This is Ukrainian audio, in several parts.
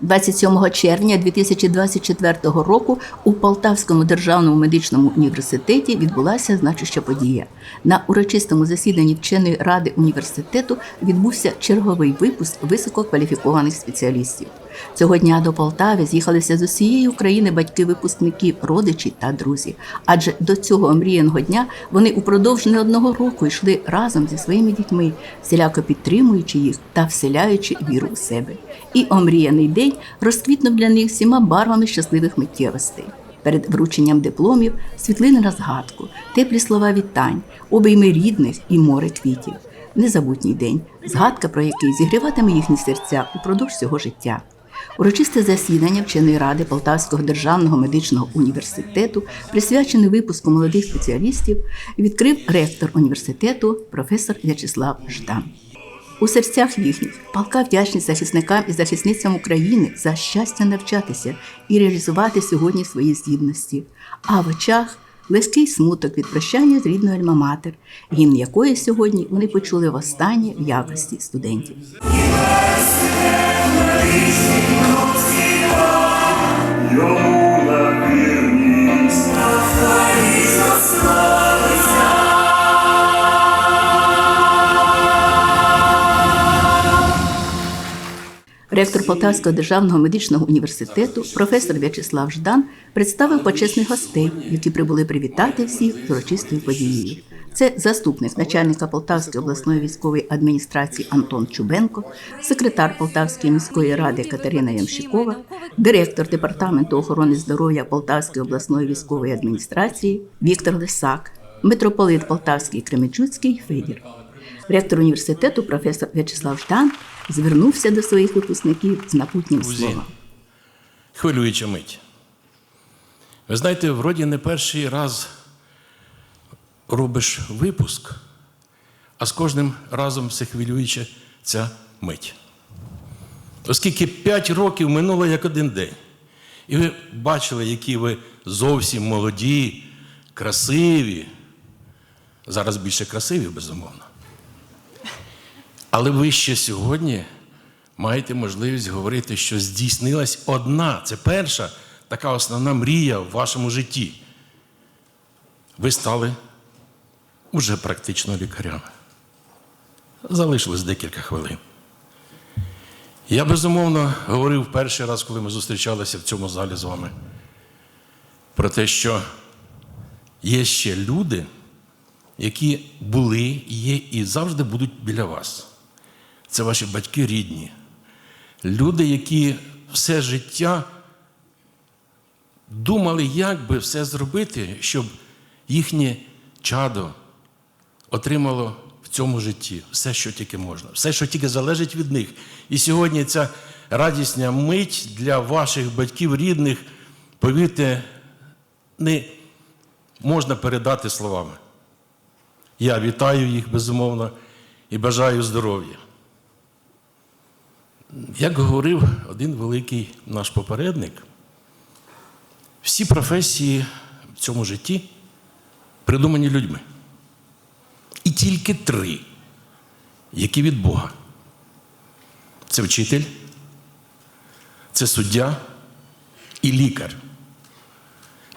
27 червня 2024 року у Полтавському державному медичному університеті відбулася значуща подія. На урочистому засіданні вченої ради університету відбувся черговий випуск висококваліфікованих спеціалістів. Цього дня до Полтави з'їхалися з усієї України батьки випускників, родичі та друзі. Адже до цього омріяного дня вони упродовж не одного року йшли разом зі своїми дітьми, всіляко підтримуючи їх та вселяючи віру у себе. І омріяний день розквітнув для них всіма барвами щасливих миттєвостей. Перед врученням дипломів світлини на згадку, теплі слова вітань, обійми рідних і море квітів. Незабутній день, згадка про який зігріватиме їхні серця упродовж всього життя. Урочисте засідання вченої ради Полтавського державного медичного університету, присвячене випуску молодих спеціалістів, відкрив ректор університету професор В'ячеслав Ждан. У серцях їхніх палка вдячність захисникам і захисницям України за щастя навчатися і реалізувати сьогодні свої здібності, а в очах легкий смуток від прощання з рідною альма-матер, гімн якої сьогодні вони почули востаннє в якості студентів. Ректор Полтавського державного медичного університету, професор В'ячеслав Ждан, представив почесних гостей, які прибули привітати всіх з урочистою подією. Це заступник начальника Полтавської обласної військової адміністрації Антон Чубенко, секретар Полтавської міської ради Катерина Ямщикова, директор департаменту охорони здоров'я Полтавської обласної військової адміністрації Віктор Лисак, митрополит Полтавський Кременчуцький Федір. Ректор університету професор В'ячеслав Ждан звернувся до своїх випускників з напутнім словом. хвилююча мить. Ви знаєте, вроді не перший раз робиш випуск, а з кожним разом все хвилююча ця мить. Оскільки 5 років минуло як один день. І ви бачили, які ви зовсім молоді, красиві. Зараз більше красиві, безумовно. Але ви ще сьогодні маєте можливість говорити, що здійснилась одна, це перша така основна мрія в вашому житті. Ви стали уже практично лікарями. Залишилось декілька хвилин. Я безумовно говорив перший раз, коли ми зустрічалися в цьому залі з вами, про те, що є ще люди, які були, є і завжди будуть біля вас. Це ваші батьки рідні. Люди, які все життя думали, як би все зробити, щоб їхнє чадо отримало в цьому житті все, що тільки можна, все, що тільки залежить від них. І сьогодні ця радісна мить для ваших батьків рідних, повірте, не можна передати словами. Я вітаю їх безумовно і бажаю здоров'я. Як говорив один великий наш попередник, всі професії в цьому житті придумані людьми. Тільки три, які від Бога. Це вчитель, це суддя і лікар.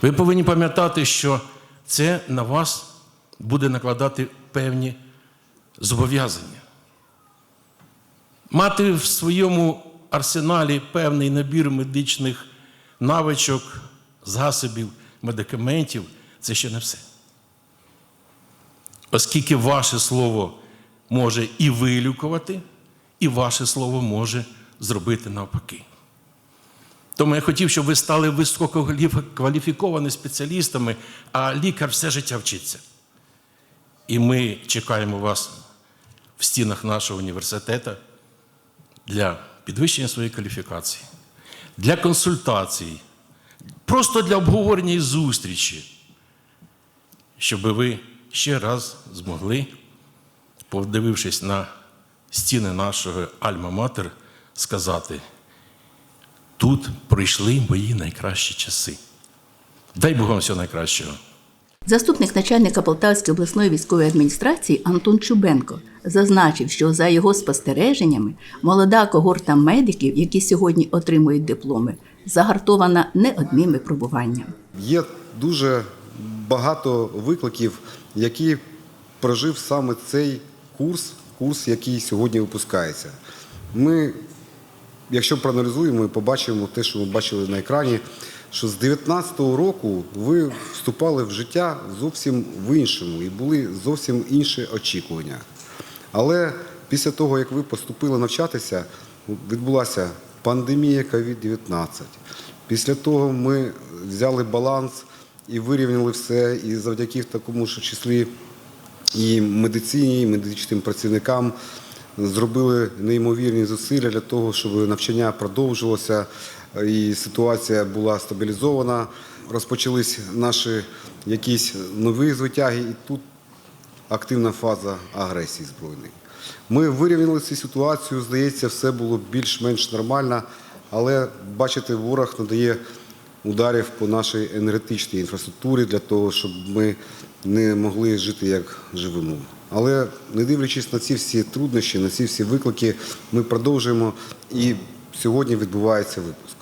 Ви повинні пам'ятати, що це на вас буде накладати певні зобов'язання. Мати в своєму арсеналі певний набір медичних навичок, засобів, медикаментів це ще не все. Оскільки ваше слово може і вилікувати, і ваше слово може зробити навпаки. Тому я хотів, щоб ви стали висококваліфікованими спеціалістами, а лікар все життя вчиться. І ми чекаємо вас в стінах нашого університету для підвищення своєї кваліфікації, для консультацій, просто для обговорення і зустрічі, щоб ви ще раз змогли, подивившись на стіни нашого Альма-Матер, сказати: тут пройшли мої найкращі часи. Дай Бог вам всього найкращого. Заступник начальника Полтавської обласної військової адміністрації Антон Чубенко зазначив, що за його спостереженнями молода когорта медиків, які сьогодні отримують дипломи, загартована не одним випробуванням. Є дуже багато викликів, які прожив саме цей курс, курс, який сьогодні випускається. Ми, якщо проаналізуємо, ми побачимо те, що ми бачили на екрані, що з 19-го року ви вступали в життя зовсім в іншому і були зовсім інші очікування. Але після того, як ви поступили навчатися, відбулася пандемія COVID-19. Після того ми взяли баланс і вирівняли все, і завдяки такому ж числі і медицині, і медичним працівникам зробили неймовірні зусилля для того, щоб навчання продовжилося і ситуація була стабілізована. Розпочались наші якісь нові звитяги, і тут активна фаза агресії збройної. Ми вирівняли цю ситуацію, здається, все було більш-менш нормально, але бачите, ворог надає ударів по нашій енергетичній інфраструктурі для того, щоб ми не могли жити як живемо. Але не дивлячись на ці всі труднощі, на ці всі виклики, ми продовжуємо і сьогодні відбувається випуск.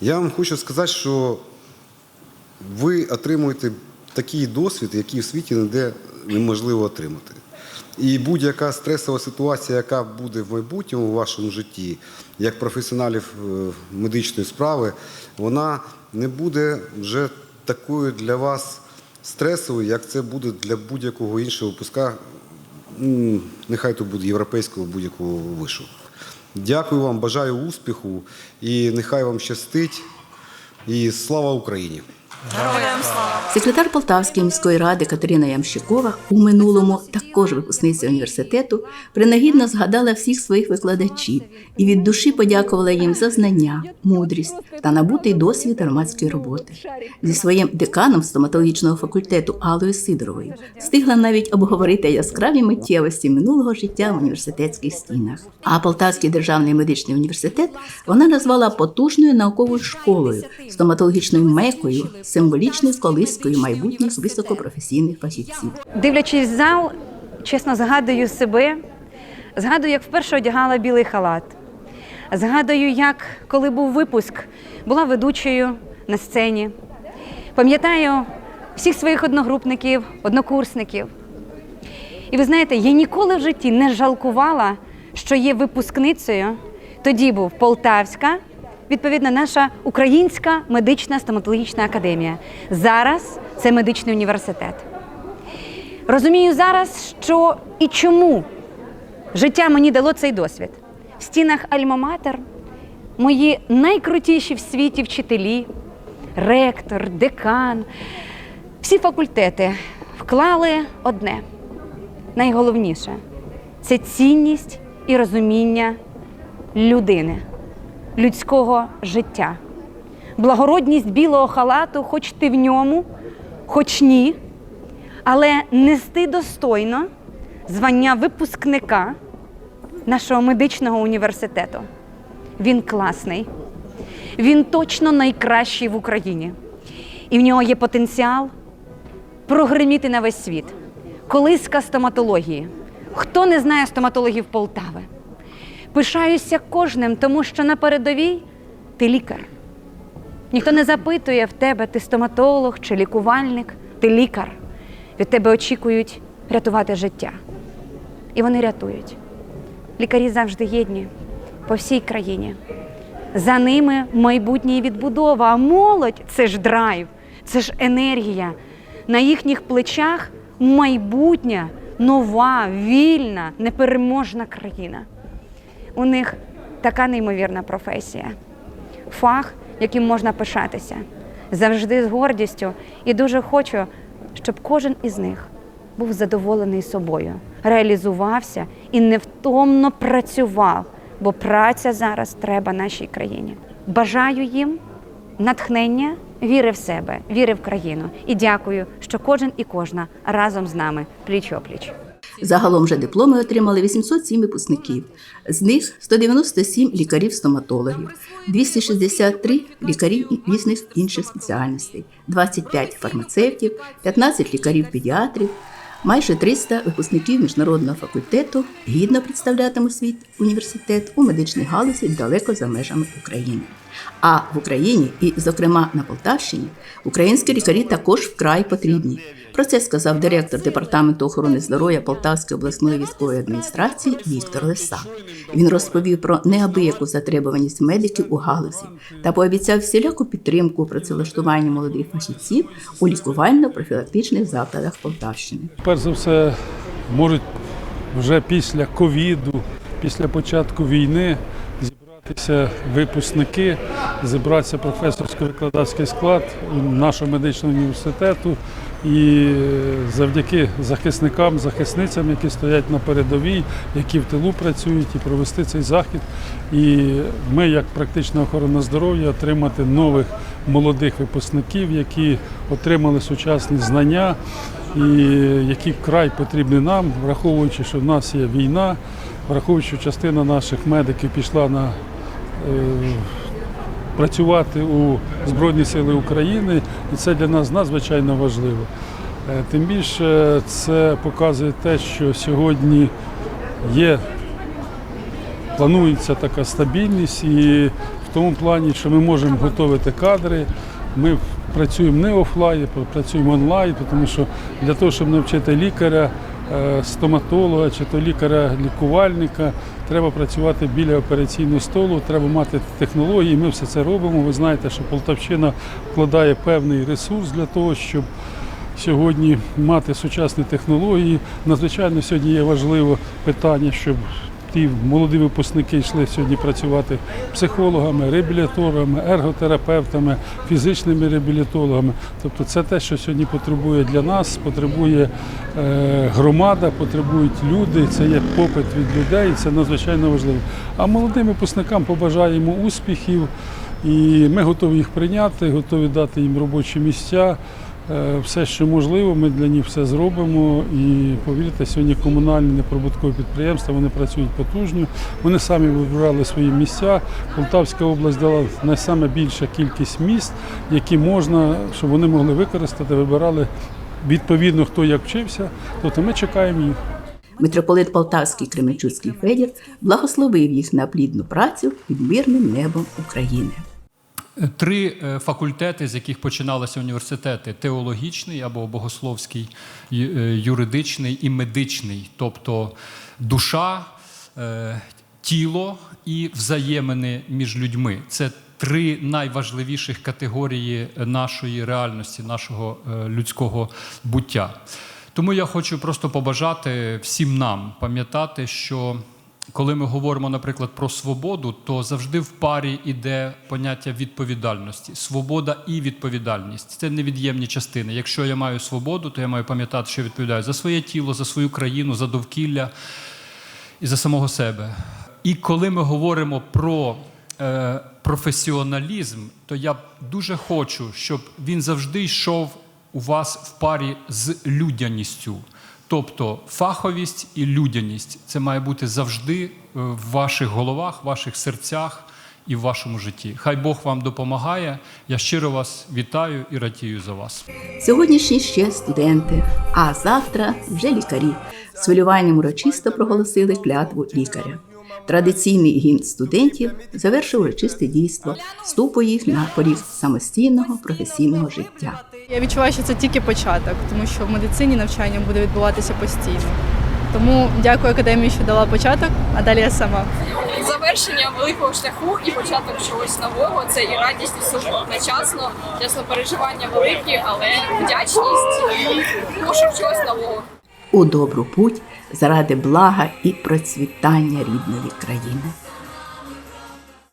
Я вам хочу сказати, що ви отримуєте такий досвід, який в світі ніде неможливо отримати. І будь-яка стресова ситуація, яка буде в майбутньому у вашому житті, як професіоналів е, медичної справи, вона не буде вже такою для вас стресовою, як це буде для будь-якого іншого випуска, нехай то буде європейського будь-якого вишу. Дякую вам, бажаю успіху і нехай вам щастить. І слава Україні! Секретар Полтавської міської ради Катерина Ямщикова у минулому також випускниця університету принагідно згадала всіх своїх викладачів і від душі подякувала їм за знання, мудрість та набутий досвід громадської роботи. Зі своїм деканом стоматологічного факультету Алою Сидоровою встигла навіть обговорити яскраві миттєвості минулого життя в університетських стінах. А Полтавський державний медичний університет вона назвала потужною науковою школою, стоматологічною мекою, символічною колискою майбутніх високопрофесійних фахівців. Дивлячись в зал, чесно згадую себе, згадую, як вперше одягала білий халат. Згадую, як коли був випуск, була ведучою на сцені. Пам'ятаю всіх своїх одногрупників, однокурсників. І ви знаєте, я ніколи в житті не жалкувала, що є випускницею. Тоді був Полтавська, відповідно, наша Українська медична стоматологічна академія. Зараз це медичний університет. Розумію зараз, що і чому життя мені дало цей досвід. В стінах Альма-Матер мої найкрутіші в світі вчителі, ректор, декан, всі факультети вклали одне найголовніше це цінність і розуміння людини, людського життя. Благородність білого халату, хоч ти в ньому, хоч ні, але нести достойно звання випускника нашого медичного університету. Він класний, він точно найкращий в Україні. І в нього є потенціал прогриміти на весь світ. Колиска стоматології. Хто не знає стоматологів Полтави? Пишаюся кожним, тому що на передовій ти лікар. Ніхто не запитує в тебе, ти стоматолог чи лікувальник, ти лікар. Від тебе очікують рятувати життя. І вони рятують. Лікарі завжди єдні по всій країні. За ними майбутнє відбудова. А молодь це ж драйв, це ж енергія. На їхніх плечах майбутня, нова, вільна, непереможна країна. У них така неймовірна професія, фах, яким можна пишатися, завжди з гордістю. І дуже хочу, щоб кожен із них був задоволений собою, реалізувався і невтомно працював, бо праця зараз треба нашій країні. Бажаю їм натхнення, віри в себе, віри в країну. І дякую, що кожен і кожна разом з нами пліч опліч. Загалом же дипломи отримали 807 випускників. З них 197 лікарів-стоматологів, 263 лікарів різних інших спеціальностей, 25 фармацевтів, 15 лікарів-педіатрів, майже 300 випускників міжнародного факультету гідно представлятимуть свій університет у медичній галузі далеко за межами України. А в Україні, і, зокрема, на Полтавщині, українські лікарі також вкрай потрібні. Про це сказав директор департаменту охорони здоров'я Полтавської обласної військової адміністрації Віктор Лиса. Він розповів про неабияку затребуваність медиків у галузі та пообіцяв всіляку підтримку у працевлаштуванні молодих фахівців у лікувально-профілактичних закладах Полтавщини. Перш за все, можуть вже після ковіду, після початку війни зібратися випускники, зібратися професорсько-викладацький склад нашого медичного університету. І завдяки захисникам, захисницям, які стоять на передовій, які в тилу працюють, і провести цей захід. І ми, як практична охорона здоров'я, отримати нових молодих випускників, які отримали сучасні знання, і які вкрай потрібні нам, враховуючи, що в нас є війна, враховуючи, що частина наших медиків пішла на е, працювати у Збройні Сили України, і це для нас надзвичайно важливо. Е, Тим більше це показує те, що сьогодні є, планується така стабільність, і в тому плані, що ми можемо готувати кадри. Ми працюємо не офлайн, працюємо онлайн, тому що для того, щоб навчити лікаря, е, стоматолога чи то лікаря-лікувальника, треба працювати біля операційного столу, треба мати технології. Ми все це робимо. Ви знаєте, що Полтавщина вкладає певний ресурс для того, щоб сьогодні мати сучасні технології. Надзвичайно сьогодні є важливе питання, щоб ті молоді випускники йшли сьогодні працювати психологами, реабіліторами, ерготерапевтами, фізичними реабілітологами. Тобто це те, що сьогодні потребує для нас, потребує е, громада, потребують люди. Це є попит від людей, це надзвичайно важливо. А молодим випускникам побажаємо успіхів, і ми готові їх прийняти, готові дати їм робочі місця. Е, Все, що можливо, ми для них все зробимо. І повірте, сьогодні комунальні неприбуткові підприємства вони працюють потужно. Вони самі вибирали свої місця. Полтавська область дала найсаме більша кількість міст, які можна, щоб вони могли використати, вибирали відповідно, хто як вчився. Тобто ми чекаємо їх. Митрополит Полтавський Кременчуцький Федір благословив їх на плідну працю під мирним небом України. Три е, факультети, з яких починалися університети: теологічний або богословський, е, юридичний і медичний, тобто душа, е, тіло і взаємини між людьми. Це три найважливіших категорії нашої реальності, нашого людського буття. Тому я хочу просто побажати всім нам пам'ятати, що коли ми говоримо, наприклад, про свободу, то завжди в парі йде поняття відповідальності. Свобода і відповідальність це невід'ємні частини. Якщо я маю свободу, то я маю пам'ятати, що я відповідаю за своє тіло, за свою країну, за довкілля і за самого себе. І коли ми говоримо про е, професіоналізм, то я дуже хочу, щоб він завжди йшов у вас в парі з людяністю. Тобто фаховість і людяність це має бути завжди е, в ваших головах, ваших серцях і в вашому житті. Хай Бог вам допомагає. Я щиро вас вітаю і радію за вас. Сьогоднішні ще студенти, а завтра вже лікарі. З хвилюванням урочисто проголосили клятву лікаря. Традиційний гімн студентів завершив урочисте дійство, ступу їх на поріг самостійного професійного життя. Я відчуваю, що це тільки початок, тому що в медицині навчання буде відбуватися постійно. Тому дякую академії, що дала початок, а далі я сама. завершення великого шляху і початок чогось нового. Це і радість, і сум одночасно. Чесно, переживання великі, але вдячність і пошук чогось нового. У добру путь заради блага і процвітання рідної країни.